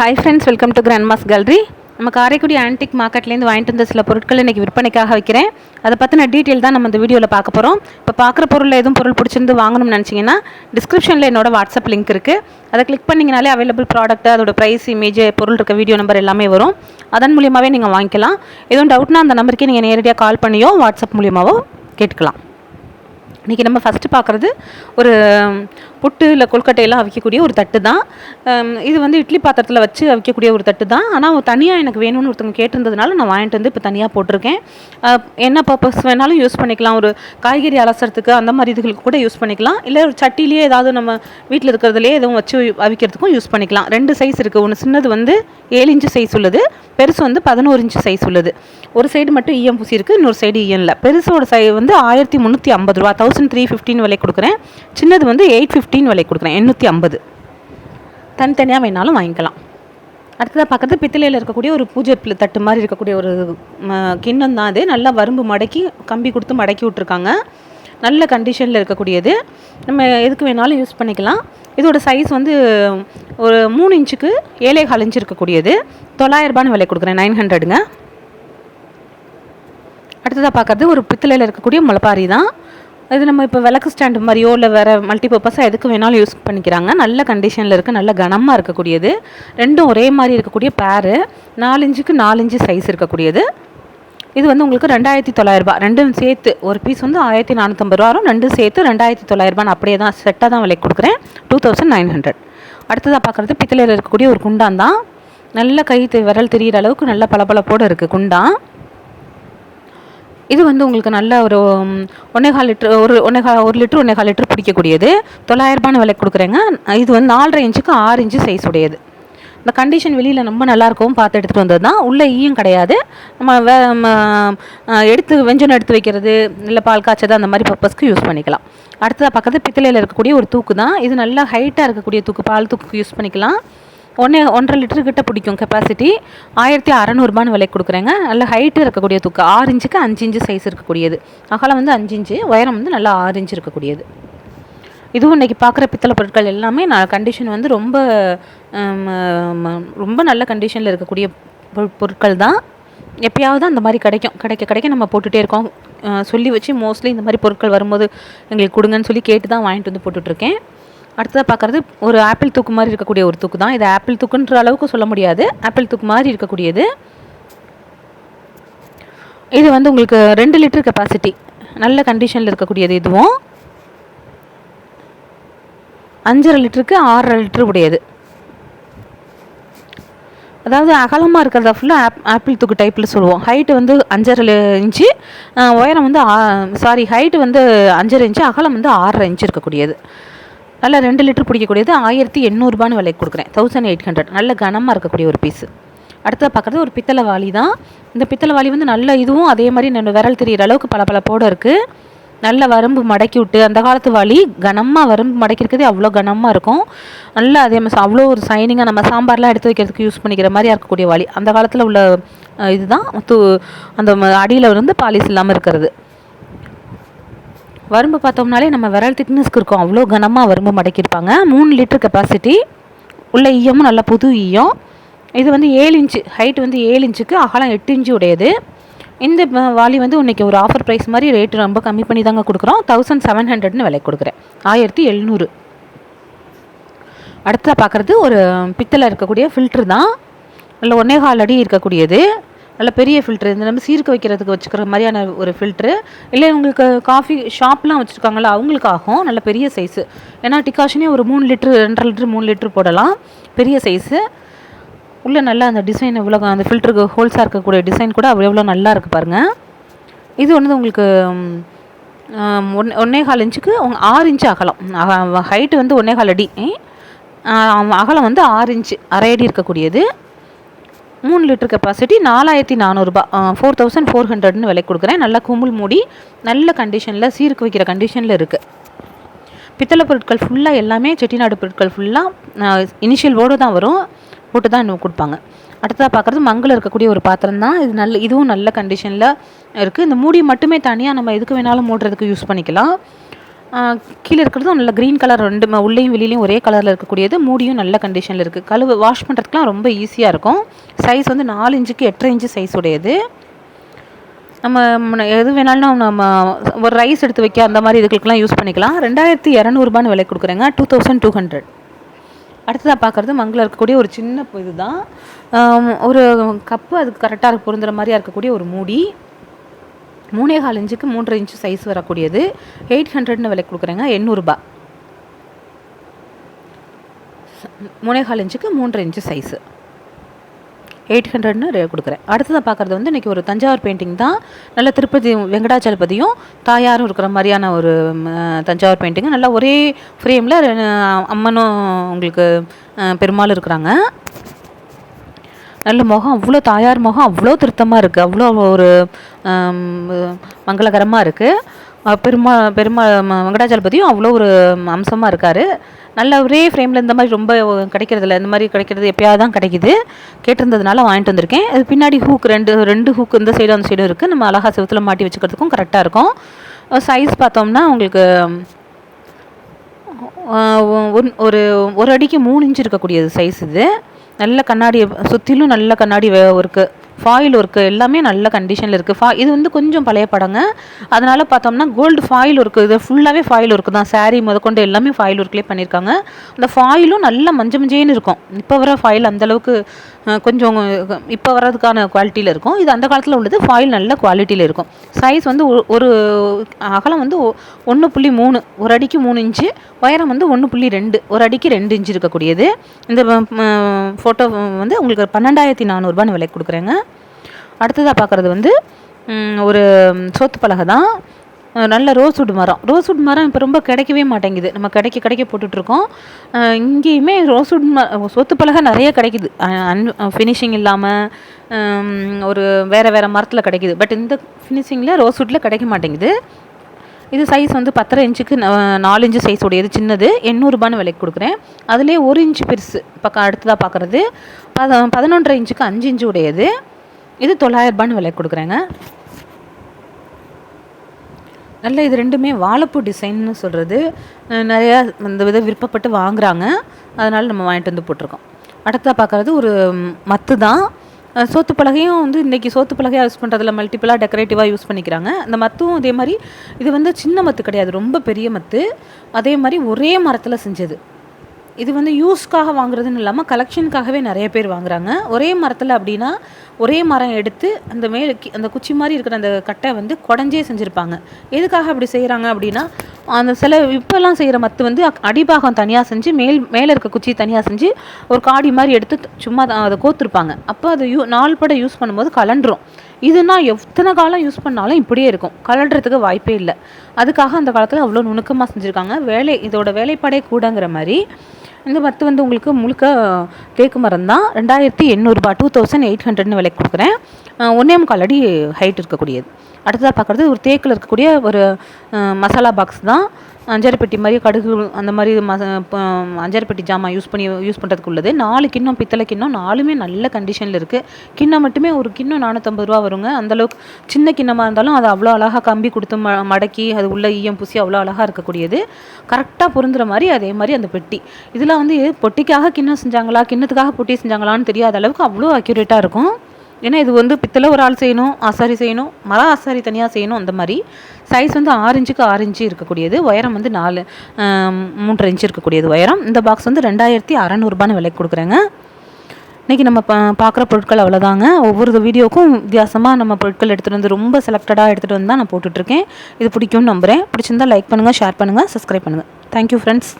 Hi friends welcome to grandma's gallery நம்ம Karaikudi antique மார்க்கெட்லேருந்து வாங்கிட்டு வந்த சில பொருட்கள் இன்றைக்கி விற்பனைக்காக வைக்கிறேன். அதை பற்றின டீட்டெயில் தான் நம்ம இந்த வீடியோவில் பார்க்க போகிறோம் இப்போ பார்க்குற பொருளில் எதுவும் பொருள் பிடிச்சிருந்து வாங்கணும்னு நினச்சிங்கன்னா டிஸ்கிரிப்ஷனில் என்னோட வாட்ஸ்அப் லிங்க் இருக்குது அதை கிளிக் பண்ணிங்கனாலே அவைலபிள் ப்ராடக்ட் அதோட ப்ரைஸ் இமேஜ் பொருள் இருக்க வீடியோ நம்பர் எல்லாமே வரும். அதன் மூலியமாகவே நீங்கள் வாங்கிக்கலாம். எதுவும் டவுட்னா அந்த நம்பருக்கே நீங்கள் நேரடியாக கால் பண்ணியோ வாட்ஸ்அப் மூலியமாகவோ கேட்டுக்கலாம். இன்றைக்கி நம்ம ஃபஸ்ட்டு பார்க்குறது ஒரு புட்டு இல்லை கொல்கட்டையெல்லாம் அவிக்கக்கூடிய ஒரு தட்டு தான். இது வந்து இட்லி பாத்திரத்தில் வச்சு அவிக்கக்கூடிய ஒரு தட்டு தான். ஆனால் தனியாக எனக்கு வேணும்னு ஒருத்தவங்க கேட்டிருந்ததுனால நான் வாங்கிட்டு வந்து இப்போ தனியாக போட்டிருக்கேன். என்ன பர்பஸ் வேணாலும் யூஸ் பண்ணிக்கலாம். ஒரு காய்கறி அலசறதுக்கு அந்த மாதிரி இதுகளுக்கு கூட யூஸ் பண்ணிக்கலாம். இல்லை ஒரு சட்டிலேயே ஏதாவது நம்ம வீட்டில் இருக்கிறதுலே எதுவும் வச்சு அவிக்கிறதுக்கும் யூஸ் பண்ணிக்கலாம். ரெண்டு சைஸ் இருக்குது ஒன்று சின்னது வந்து ஏழு இன்ச்சு சைஸ் உள்ளது. பெருசு வந்து பதினோரு இன்ச்சு சைஸ் உள்ளது. ஒரு சைடு மட்டும் ஈயம் பூசி இருக்குது இன்னொரு சைடு ஈயம் இல்லை பெருசோட சை வந்து ஆயிரத்தி முந்நூற்றி ஐம்பது ரூபா தௌசண்ட் த்ரீ ஃபிஃப்டின் விலை கொடுக்குறேன். சின்னது வந்து எயிட் ஃபிஃப்டின் விலை கொடுக்குறேன். எண்ணூற்றி ஐம்பது. தனித்தனியாக வேணாலும் வாங்கிக்கலாம். அடுத்ததாக பார்க்குறது பித்தளையில் இருக்கக்கூடிய ஒரு பூஜை தட்டு மாதிரி இருக்கக்கூடிய ஒரு கிண்ணம் தான் அது நல்லா வரும்பு மடக்கி கம்பி கொடுத்து மடக்கி விட்ருக்காங்க நல்ல கண்டிஷனில் இருக்கக்கூடியது. நம்ம எதுக்கு வேணாலும் யூஸ் பண்ணிக்கலாம். இதோட சைஸ் வந்து ஒரு மூணு இன்ச்சுக்கு ஏழை கால் இருக்கக்கூடியது. தொள்ளாயிரரூபான்னு விலை கொடுக்குறேன். நைன் ஹண்ட்ரடுங்க. அடுத்ததாக பார்க்குறது ஒரு பித்தளையில் இருக்கக்கூடிய முளப்பாரி தான். இது நம்ம இப்போ விளக்கு ஸ்டாண்டு மாதிரியோ இல்லை வேறு மல்டிபர்பஸாக எதுக்கு வேணாலும் யூஸ் பண்ணிக்கிறாங்க. நல்ல கண்டிஷனில் இருக்குது நல்ல கனமாக இருக்கக்கூடியது. ரெண்டும் ஒரே மாதிரி இருக்கக்கூடிய பேரு நாலஞ்சுக்கு நாலஞ்சு சைஸ் இருக்கக்கூடியது. இது வந்து உங்களுக்கு ரெண்டாயிரத்தி தொள்ளாயிரரூபா ரெண்டும் சேர்த்து ஒரு பீஸ் வந்து ஆயிரத்தி நானூற்றம்பது ரூபா வரும். ரெண்டும் சேர்த்து ரெண்டாயிரத்தி தொள்ளாயிரரூபான்னு அப்படியே தான் செட்டாக தான் விலைக்கு கொடுக்குறேன். டூ தௌசண்ட் நைன் ஹண்ட்ரட் அடுத்ததாக பார்க்குறது பித்தளையில் இருக்கக்கூடிய ஒரு குண்டான் தான். நல்ல கை தெ- விரல் தெரியிற அளவுக்கு நல்ல பளபளப்போடு இருக்குது குண்டான். இது வந்து உங்களுக்கு நல்ல ஒரு ம், ஒன்னேகால் லிட்டர் ஒரு ஒன்னேகால் ஒரு லிட்டர் ஒன்னேகால் லிட்டர் பிடிக்கக்கூடியது. தொள்ளாயிரரூபான்னு விலை கொடுக்குறேங்க. இது வந்து நாலரை இன்ச்சுக்கு ஆறு இன்ச்சு சைஸ் உடையது. இந்த கண்டிஷன் வெளியில் ரொம்ப நல்லாயிருக்கும் பார்த்து எடுத்துகிட்டு வந்தது தான். உள்ளே ஈயும் கிடையாது. நம்ம வே எடுத்து வெஞ்சனம் எடுத்து வைக்கிறது இல்லை பால் காய்ச்சது அந்த மாதிரி பர்பஸ்க்கு யூஸ் பண்ணிக்கலாம். அடுத்ததாக பக்கத்து பித்தளையில் இருக்கக்கூடிய ஒரு தூக்கு தான் இது நல்லா ஹைட்டாக இருக்கக்கூடிய தூக்கு பால் தூக்கு யூஸ் பண்ணிக்கலாம். ஒன்று ஒன்றரை லிட்டரு கிட்ட பிடிக்கும் கெப்பாசிட்டி ஆயிரத்தி அறநூறுபான்னு விலை கொடுக்குறேங்க. நல்ல ஹைட்டு இருக்கக்கூடிய தூக்கு. ஆறு இன்ச்சுக்கு அஞ்சு இன்ச்சு சைஸ் இருக்கக்கூடியது. அகலம் வந்து அஞ்சு இன்ச்சு உயரம் வந்து நல்லா ஆறு இன்ச்சு இருக்கக்கூடியது. இதுவும் இன்றைக்கி பார்க்குற பித்தளை பொருட்கள் எல்லாமே நான் கண்டிஷன் வந்து ரொம்ப ரொம்ப நல்ல கண்டிஷனில் இருக்கக்கூடிய பொருட்கள் தான். எப்பயாவது அந்த மாதிரி கிடைக்கும். கிடைக்க கிடைக்க நம்ம போட்டுகிட்டே இருக்கோம். சொல்லி வச்சு மோஸ்ட்லி இந்த மாதிரி பொருட்கள் வரும்போது எங்களுக்கு கொடுங்கன்னு சொல்லி கேட்டு தான் வாங்கிட்டு வந்து போட்டுட்ருக்கேன் அடுத்ததாக பார்க்குறது ஒரு ஆப்பிள் தூக்கு மாதிரி இருக்கக்கூடிய ஒரு தூக்கு தான். இது ஆப்பிள் தூக்குன்ற அளவுக்கு சொல்ல முடியாது. ஆப்பிள் தூக்கு மாதிரி இருக்கக்கூடியது. இது வந்து உங்களுக்கு ரெண்டு லிட்டர் கெப்பாசிட்டி நல்ல கண்டிஷனில் இருக்கக்கூடியது இதுவும். அஞ்சரை லிட்டருக்கு ஆறரை லிட்டர் உடையது. அதாவது அகலமாக இருக்கிறதா ஃபுல்லாக ஆப் ஆப்பிள் தூக்கு டைப்பில் சொல்லுவோம். ஹைட்டு வந்து அஞ்சரை இன்ச்சு உயரம் வந்து சாரி ஹைட்டு வந்து அஞ்சரை இன்ச்சு அகலம் வந்து ஆறரை இன்ச்சு இருக்கக்கூடியது. நல்ல ரெண்டு லிட்டர் பிடிக்கக்கூடியது ஆயிரத்தி எண்ணூறுபான்னு விலைக்கு கொடுக்குறேன். தௌசண்ட் எயிட் ஹண்ட்ரட் நல்ல கனமாக இருக்கக்கூடிய ஒரு பீஸு அடுத்தது பார்க்குறது ஒரு பித்தளை வாளி தான். இந்த பித்தளை வாளி வந்து நல்ல இதுவும் அதே மாதிரி நம்ம விரல் தெரிகிற அளவுக்கு பளபளப்போட இருக்குது நல்ல வரம்பு மடக்கி விட்டு அந்த காலத்து வாளி கனமாக வரம்பு மடக்கி இருக்கிறதே அவ்வளோ கனமாக இருக்கும். நல்லா அதே மாதிரி அவ்வளோ ஒரு சைனிங்காக நம்ம சாம்பார்லாம் எடுத்து வைக்கிறதுக்கு யூஸ் பண்ணிக்கிற மாதிரி இருக்கக்கூடிய வாளி. அந்த காலத்தில் உள்ள இதுதான். தூ அந்த அடியில் வந்து பாலிஸ் இல்லாமல் இருக்கிறது. வரம்பு பார்த்தோம்னாலே நம்ம விரல் திக்னஸ்க்கு இருக்கும். அவ்வளோ கனமாக வரம்பு மடக்கியிருப்பாங்க. மூணு லிட்டர் கெப்பாசிட்டி உள்ள ஈயமும் நல்ல புது ஈயம். இது வந்து ஏழு இன்ச்சு ஹைட் வந்து ஏழு இன்ச்சுக்கு அகலம் எட்டு இன்ச்சு உடையது. இந்த வாலி வாளி வந்து இன்னைக்கு ஒரு ஆஃபர் ப்ரைஸ் மாதிரி ரேட்டு ரொம்ப கம்மி பண்ணி தாங்க கொடுக்குறோம். தௌசண்ட் செவன் ஹண்ட்ரட்னு விலை கொடுக்குறேன். ஆயிரத்தி எழுநூறு. அடுத்ததாக பார்க்குறது ஒரு பித்தளை இருக்கக்கூடிய ஃபில்ட்ரு தான். நல்ல ஒன்னே கால் அடி இருக்கக்கூடியது. நல்ல பெரிய ஃபில்ட்ரு இந்த நம்ம சீர்க்க வைக்கிறதுக்கு வச்சுக்கிற மாதிரியான ஒரு ஃபில்ட்ரு இல்லை உங்களுக்கு காஃபி ஷாப்லாம் வச்சுருக்காங்களா அவங்களுக்கு ஆகும் நல்ல பெரிய சைஸு ஏன்னா டிகாஷனே ஒரு மூணு லிட்ரு ரெண்டரை லிட்ரு மூணு லிட்ரு போடலாம். பெரிய சைஸு உள்ளே நல்லா அந்த டிசைன் இவ்வளோ அந்த ஃபில்டருக்கு ஹோல்ஸாக இருக்கக்கூடிய டிசைன் கூட அவ்வளோ எவ்வளோ நல்லா இருக்குது பாருங்கள் இது வந்து உங்களுக்கு ஒன் ஒன்னே கால் இன்ச்சுக்கு ஆறு இன்ச்சு அகலம். ஹைட்டு வந்து ஒன்னே கால் அடி. அகலம் வந்து ஆறு இன்ச்சு அரை அடி இருக்கக்கூடியது. மூணு லிட்டர் கெப்பாசிட்டி நாலாயிரத்தி நானூறுபா ஃபோர் தௌசண்ட் ஃபோர் ஹண்ட்ரட்னு விலை கொடுக்குறேன். நல்லா குமுள் மூடி நல்ல கண்டிஷனில் சீருக்கு வைக்கிற கண்டிஷனில் இருக்குது பித்தளை பொருட்கள் ஃபுல்லாக எல்லாமே செட்டிநாடு பொருட்கள் ஃபுல்லாக இனிஷியல் ஓடு தான் வரும். போட்டு தான் இன்னும் கொடுப்பாங்க. அடுத்ததாக பார்க்குறது மங்கில் இருக்கக்கூடிய ஒரு பாத்திரம் தான். இது நல்ல இதுவும் நல்ல கண்டிஷனில் இருக்குது இந்த மூடி மட்டுமே தனியாக நம்ம எதுக்கு வேணாலும் மூடுறதுக்கு யூஸ் பண்ணிக்கலாம். கீழே இருக்கிறதும் நல்ல க்ரீன் கலர் ரெண்டு ம- உள்ளேயும் வெளியிலையும் ஒரே கலரில் இருக்கக்கூடியது. மூடியும் நல்ல கண்டிஷனில் இருக்குது கழுவு வாஷ் பண்ணுறதுக்குலாம் ரொம்ப ஈஸியாக இருக்கும். சைஸ் வந்து நாலு இன்ச்சுக்கு எட்டரை இன்ச்சு சைஸ் உடையது. நம்ம முன்ன எது வேணாலும் நம்ம ஒரு ரைஸ் எடுத்து வைக்க அந்த மாதிரி இதுகளுக்கெல்லாம் யூஸ் பண்ணிக்கலாம். ரெண்டாயிரத்தி இரநூறுபான்னு விலை கொடுக்குறேங்க. டூ தௌசண்ட் டூ ஹண்ட்ரட் அடுத்ததாக பார்க்குறது மங்கில் இருக்கக்கூடிய ஒரு சின்ன இதுதான். ஒரு கப்பு அதுக்கு கரெக்டாக பொருந்துகிற மாதிரியாக இருக்கக்கூடிய ஒரு மூடி. மூணே கால் இன்ச்சுக்கு மூன்றரை இன்ச்சு சைஸ் வரக்கூடியது. எயிட் ஹண்ட்ரட்னு விலை கொடுக்குறேங்க. எண்ணூறுபா. மூணே கால் இன்ச்சுக்கு மூன்றரை இன்ச்சு சைஸு எயிட் ஹண்ட்ரட்னு ரே கொடுக்குறேன். அடுத்ததாக பார்க்குறது வந்து இன்றைக்கி ஒரு தஞ்சாவூர் பெயிண்டிங் தான். நல்ல திருப்பதி வெங்கடாச்சலபதியும் தாயாரும் இருக்கிற மாதிரியான ஒரு தஞ்சாவூர் பெயிண்டிங் நல்லா ஒரே ஃப்ரேமில் அம்மனும் உங்களுக்கு பெருமாள் பெருமாளும் இருக்கிறாங்க. நல்ல முகம் அவ்வளோ தாயார் முகம் அவ்வளோ திருத்தமாக இருக்குது அவ்வளோ ஒரு மங்களகரமாக இருக்குது பெருமா பெருமா வெங்கடாச்சலபதியும் அவ்வளோ ஒரு அம்சமாக இருக்கார். நல்ல ஒரே ஃப்ரேமில் இந்த மாதிரி ரொம்ப கிடைக்கிறதில்ல. இந்த மாதிரி கிடைக்கிறது எப்பயாவது தான் கிடைக்குது. கேட்டிருந்ததுனால வாங்கிட்டு வந்திருக்கேன். அது பின்னாடி ஹூக் ரெண்டு ரெண்டு ஹூக் இந்த சைடும் அந்த சைடும் இருக்குது நம்ம அழகா செவத்தில் மாட்டி வச்சுக்கிறதுக்கும் கரெக்டாக இருக்கும். சைஸ் பார்த்தோம்னா உங்களுக்கு ஒ- ஒன்- ஒரு ஒரு அடிக்கு மூணு இன்ச் இருக்கக்கூடியது சைஸ் இது. நல்ல கண்ணாடி சுற்றிலும் நல்ல கண்ணாடி ஒர்க்கு ஃபாயில் ஒர்க்கு எல்லாமே நல்ல கண்டிஷனில் இருக்குது ஃபா இது வந்து கொஞ்சம் பழைய படங்க. அதனால் பார்த்தோம்னா கோல்டு ஃபாயில் ஒர்க்கு இது ஃபுல்லாகவே ஃபாயில் ஒர்க்கு தான். சாரீ முதற்கொண்டு எல்லாமே ஃபாயில் ஒர்க்லேயே பண்ணியிருக்காங்க. அந்த ஃபாயிலும் நல்ல மஞ்ச மஞ்சேன்னு இருக்கும். இப்போ வர ஃபாயில் அந்தளவுக்கு கொஞ்சம் இப்போ வர்றதுக்கான குவாலிட்டியில் இருக்கும். இது அந்த காலத்தில் உள்ளது ஃபாயில் நல்ல குவாலிட்டியில் இருக்கும். சைஸ் வந்து ஒ- ஒரு அகலம் வந்து ஒன்று புள்ளி மூணு ஒரு அடிக்கு மூணு இன்ச்சு. உயரம் வந்து ஒன்று புள்ளி ரெண்டு ஒரு அடிக்கு ரெண்டு இன்ச்சு இருக்கக்கூடியது. இந்த ஃபோட்டோ வந்து உங்களுக்கு பன்னெண்டாயிரத்தி நானூறுபான்னு விலை கொடுக்குறேங்க. அடுத்ததாக பார்க்குறது வந்து ஒரு சோத்து பலகை தான். நல்ல ரோஸ்வுட் மரம். ரோஸ்வுட் மரம் இப்போ ரொம்ப கிடைக்கவே மாட்டேங்குது. நம்ம கிடைக்க கிடைக்க போட்டுட்ருக்கோம். இங்கேயுமே ரோஸ்வுட் ம சோத்து பலகை நிறைய கிடைக்குது. அன் ஃபினிஷிங் இல்லாமல் ஒரு வேறு வேறு மரத்தில் கிடைக்குது. பட் இந்த ஃபினிஷிங்கில் ரோஸ்வுட்டில் கிடைக்க மாட்டேங்குது. இது சைஸ் வந்து பத்தரை இன்ச்சுக்கு நாலு இன்ச்சு சைஸ் உடையது. சின்னது. எண்ணூறுபான்னு விலைக்கு கொடுக்குறேன். அதுலேயே ஒரு இன்ச்சு பெருசு. பக்கம் அடுத்ததாக பார்க்குறது பத பதினொன்றரை இன்ச்சுக்கு அஞ்சு இன்ச்சு உடையது. இது தொள்ளாயிரரூபான்னு விலை கொடுக்குறேங்க. நல்ல இது ரெண்டுமே வாழைப்பூ டிசைன்னு சொல்கிறது நிறையா இந்த வித விருப்பப்பட்டு வாங்குறாங்க. அதனால் நம்ம வாங்கிட்டு வந்து போட்டிருக்கோம். அடுத்ததாக பார்க்குறது ஒரு மத்து தான். சோத்து பலகையும் வந்து இன்றைக்கி சோத்து பலகையாக யூஸ் பண்ணுறதுல மல்டிப்புளாக டெக்கரேட்டிவாக யூஸ் பண்ணிக்கிறாங்க. அந்த மத்தும் அதே மாதிரி இது வந்து சின்ன மத்து கிடையாது. ரொம்ப பெரிய மத்து. அதே மாதிரி ஒரே மரத்தில் செஞ்சது. இது வந்து யூஸ்க்காக வாங்குறதுன்னு இல்லாமல் கலெக்ஷனுக்காகவே நிறைய பேர் வாங்குறாங்க. ஒரே மரத்தில் அப்படின்னா ஒரே மரம் எடுத்து அந்த மேல் அந்த குச்சி மாதிரி இருக்கிற அந்த கட்டை வந்து குடஞ்சே செஞ்சுருப்பாங்க. எதுக்காக அப்படி செய்கிறாங்க அப்படின்னா அந்த சில இப்போல்லாம் செய்கிற மத்து வந்து அடிபாகம் தனியாக செஞ்சு மேல் மேலே இருக்க குச்சி தனியாக செஞ்சு ஒரு காடி மாதிரி எடுத்து சும்மா தான் அதை கோத்துருப்பாங்க. அப்போ அதை யூ நாள் பட யூஸ் பண்ணும்போது கலண்டுரும் இதுனா எத்தனை காலம் யூஸ் பண்ணாலும் இப்படியே இருக்கும். கலண்டுறதுக்கு வாய்ப்பே இல்லை. அதுக்காக அந்த காலத்தில் அவ்வளோ நுணுக்கமாக செஞ்சுருக்காங்க. வேலை இதோட வேலைப்பாடே கூடங்கிற மாதிரி இந்த மத்து வந்து உங்களுக்கு முழுக்க தேக்கு மரம் தான் ரெண்டாயிரத்தி எண்ணூறுபா டூ தௌசண்ட் எயிட் ஹண்ட்ரட்னு விலைக்கு கொடுக்குறேன். ஒன்றே முக்கால் அடி ஹைட் இருக்கக்கூடியது. அடுத்ததாக பார்க்குறது ஒரு தேக்கில் இருக்கக்கூடிய ஒரு மசாலா பாக்ஸ் தான். அஞ்சரை பெட்டி மாதிரி கடுகு அந்த மாதிரி மச ப- பெட்டி ஜாமான் யூஸ் பண்ணி யூஸ் பண்ணுறதுக்கு உள்ளது. நாலு கிண்ணம் பித்தளை கிண்ணம் நாலுமே நல்ல கண்டிஷனில் இருக்குது கிண்ணம் மட்டுமே ஒரு கிண்ணம் நானூற்றம்பது ரூபா வருங்க. அந்தளவுக்கு சின்ன கிண்ணமாக இருந்தாலும் அது அவ்வளோ அழகாக கம்பி கொடுத்து ம மடக்கி அது உள்ள ஈயம் பூசி அவ்வளோ அழகாக இருக்கக்கூடியது. கரெக்டாக பொருந்துற மாதிரி அதே மாதிரி அந்த பெட்டி. இதில் வந்து பொட்டிக்காக கிண்ணம் செஞ்சாங்களா கிண்ணத்துக்காக பொட்டி செஞ்சாங்களான்னு தெரியாத அளவுக்கு அவ்வளோ அக்யூரேட்டாக இருக்கும். ஏன்னா இது வந்து பித்தளை ஒரு ஆள் செய்யணும் ஆசாரி செய்யணும் மர ஆசாரி தனியாக செய்யணும் அந்த மாதிரி. சைஸ் வந்து ஆரஞ்சுக்கு ஆரஞ்சு இருக்கக்கூடியது உயரம் வந்து நாலு மூன்று இன்ச்சு இருக்கக்கூடியது உயரம். இந்த பாக்ஸ் வந்து ரெண்டாயிரத்தி அறநூறுபான்னு விலைக்கு கொடுக்குறேங்க. இன்றைக்கி நம்ம பா பார்க்குற பொருட்கள் அவ்வளோதாங்க ஒவ்வொரு வீடியோக்கும் வித்தியாசமாக நம்ம பொருட்கள் எடுத்துகிட்டு வந்து ரொம்ப செலக்டடாக எடுத்துகிட்டு வந்து தான் நான் போட்டுட்ருக்கேன் இது பிடிக்கும்னு நம்புகிறேன் பிடிச்சிருந்தா லைக் பண்ணுங்கள் ஷேர் பண்ணுங்கள் சப்ஸ்கிரைப் பண்ணுங்கள் தேங்க்யூ ஃப்ரெண்ட்ஸ்